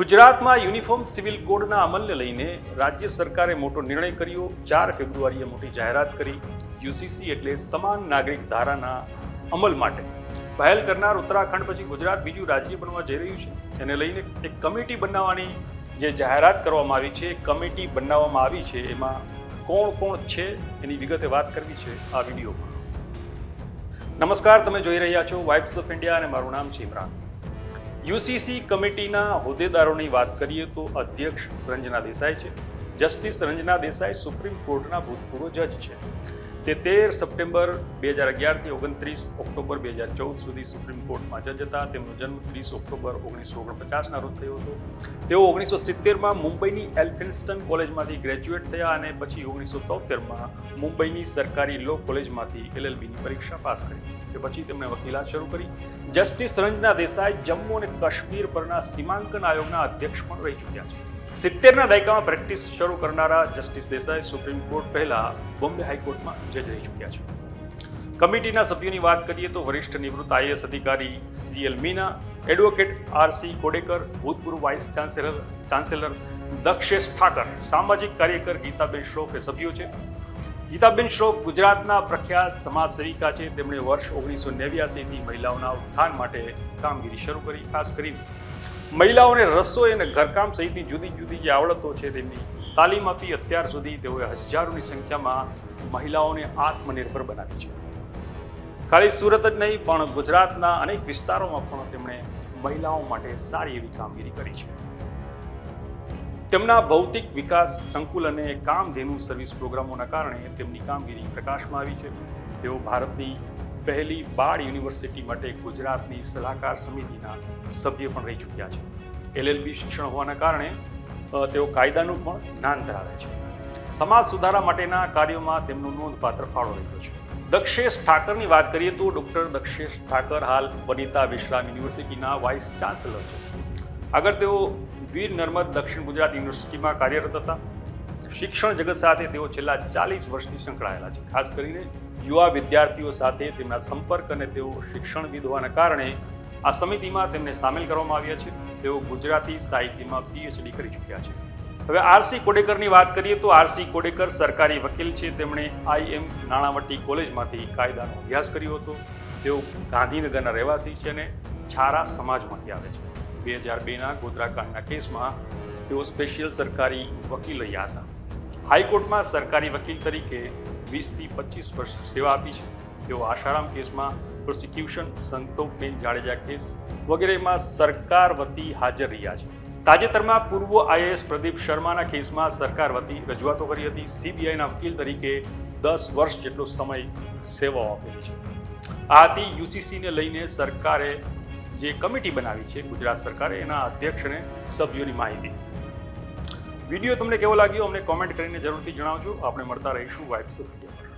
ગુજરાતમાં uniform civil કોડના અમલને લઈને રાજ્ય સરકારે મોટો નિર્ણય કર્યો. ચાર ફેબ્રુઆરીએ મોટી જાહેરાત કરી. યુસીસી એટલે સમાન નાગરિક ધારાના અમલ માટે. પહેલ કરનાર ઉત્તરાખંડ પછી ગુજરાત બીજું રાજ્ય બનવા જઈ રહ્યું છે. એને લઈને એક કમિટી બનાવવાની જે જાહેરાત કરવામાં આવી છે, કમિટી બનાવવામાં આવી છે, એમાં કોણ કોણ છે એની વિગતે વાત કરવી છે આ વિડીયોમાં. નમસ્કાર, તમે જોઈ રહ્યા છો વાઇબ્સ ઓફ ઇન્ડિયા અને મારું નામ છે ઇમરાન. યુસીસી કમિટીના હોદ્દેદારોની વાત કરીએ તો અધ્યક્ષ રંજના દેસાઈ છે. જસ્ટિસ રંજના દેસાઈ સુપ્રીમ કોર્ટના ભૂતપૂર્વ જજ છે. તે તેર સપ્ટેમ્બર બે હજાર અગિયારથી ઓગણત્રીસ ઓક્ટોબર બે હજાર ચૌદ સુધી સુપ્રીમ કોર્ટમાં જજ હતા. તેમનો જન્મ ત્રીસ ઓક્ટોબર ઓગણીસો ઓગણપચાસના રોજ થયો હતો. તેઓ ઓગણીસો સિત્તેરમાં મુંબઈની એલ્ફિન્સ્ટન કોલેજમાંથી ગ્રેજ્યુએટ થયા અને પછી ઓગણીસો તોતેરમાં મુંબઈની સરકારી લો કોલેજમાંથી એલએલબીની પરીક્ષા પાસ કરી. તે પછી તેમણે વકીલાત શરૂ કરી. જસ્ટિસ રંજના દેસાઈ જમ્મુ અને કાશ્મીર પરના સીમાંકન આયોગના અધ્યક્ષ પણ રહી ચૂક્યા છે. સિત્તેરના દાયકામાં પ્રેક્ટિસ શરૂ કરનારા જસ્ટિસ દેસાઈ સુપ્રીમ કોર્ટ પહેલા બોમ્બે હાઈકોર્ટમાં જજ રહી ચૂક્યા છે. કમિટીના સભ્યોની વાત કરીએ તો વરિષ્ઠ નિવૃત્ત આઈએએસ અધિકારી C L Meena, advocate R C Kodekar, ભૂતપૂર્વ vice chancellor chancellor Dakshesh Thakar, સામાજિક કાર્યકર ગીતાબેન શ્રોફ એ સભ્યો છે. ગીતાબેન શ્રોફ ગુજરાતના પ્રખ્યાત સમાજ સેવિકા છે. તેમણે વર્ષ ઓગણીસો નેવ્યાસીથી મહિલાઓના ઉત્થાન માટે કામગીરી શરૂ કરી, ખાસ કરીને મહિલાઓને રસોઈ અને ઘરકામ સહિતની જુદી જુદી જે આવડતો છે તેમની તાલીમ આપી અત્યાર સુધી તેઓએ હજારોની સંખ્યામાં મહિલાઓને આત્મનિર્ભર બનાવી છે. ખાલી સુરત જ નહીં, પણ ગુજરાતના અનેક વિસ્તારોમાં પણ તેમણે મહિલાઓ માટે સારી એવી કામગીરી કરી છે. તેમના ભૌતિક વિકાસ, સંકુલ અને કામધેનુ સર્વિસ પ્રોગ્રામોના કારણે તેમની કામગીરી પ્રકાશમાં આવી છે. તેઓ ભારતની પહેલી બાળ યુનિવર્સિટી માટે ગુજરાતની સલાહકાર સમિતિના સભ્ય પણ રહી ચૂક્યા છે. એલએલબી શિક્ષણ હોવાના કારણે તેઓ કાયદાનું પણ જ્ઞાન ધરાવે છે. સમાજ સુધારા માટેના કાર્યોમાં તેમનો નોંધપાત્ર ફાળો રહ્યો છે. દક્ષેશ ઠાકરની વાત કરીએ તો ડૉક્ટર દક્ષેશ ઠાકર હાલ વનિતા વિશ્રામ યુનિવર્સિટીના વાઇસ ચાન્સેલર છે. આગળ તેઓ વીર નર્મદ દક્ષિણ ગુજરાત યુનિવર્સિટીમાં કાર્યરત હતા. શિક્ષણ જગત સાથે તેઓ છેલ્લા ચાલીસ વર્ષથી સંકળાયેલા છે. ખાસ કરીને યુવા વિદ્યાર્થીઓ સાથે તેમના સંપર્ક અને તેઓ શિક્ષણવિદ હોવાના કારણે આ સમિતિમાં તેમને સામેલ કરવામાં આવ્યા છે. તેઓ ગુજરાતી સાહિત્યમાં પીએચડી કરી ચૂક્યા છે. હવે આરસી કોડેકરની વાત કરીએ તો આરસી કોડેકર સરકારી વકીલ છે. તેમણે આઈએમ નાણાવટી કોલેજમાંથી કાયદાનો અભ્યાસ કર્યો હતો. તેઓ ગાંધીનગરના રહેવાસી છે અને છારા સમાજમાંથી આવે છે. બે હજાર બેના ગોધરાકાંડના કેસમાં તેઓ સ્પેશિયલ સરકારી વકીલ રહ્યા હતા. હાઈકોર્ટમાં સરકારી વકીલ તરીકે વીસથી પચીસ વર્ષ સેવા આપી છે. તેઓ આશારામ કેસમાં પ્રોસિક્યુશન સંતોષબેન જાડેજા કેસ વગેરેમાં સરકાર વતી હાજર રહ્યા છે. તાજેતરમાં પૂર્વ આઈએએસ પ્રદીપ શર્માના કેસમાં સરકાર વતી રજૂઆતો કરી હતી. સીબીઆઈના વકીલ તરીકે દસ વર્ષ જેટલો સમય સેવાઓ આપેલી છે. આ હતી યુસીસીને લઈને સરકારે જે કમિટી બનાવી છે ગુજરાત સરકારે, એના અધ્યક્ષ અને સભ્યોની માહિતી. વીડિયો તમને કેવો લાગ્યો અમને કોમેન્ટ કરીને જરૂરથી જણાવજો. આપણે મળતા રહીશું વાઇબ્સ ઓફ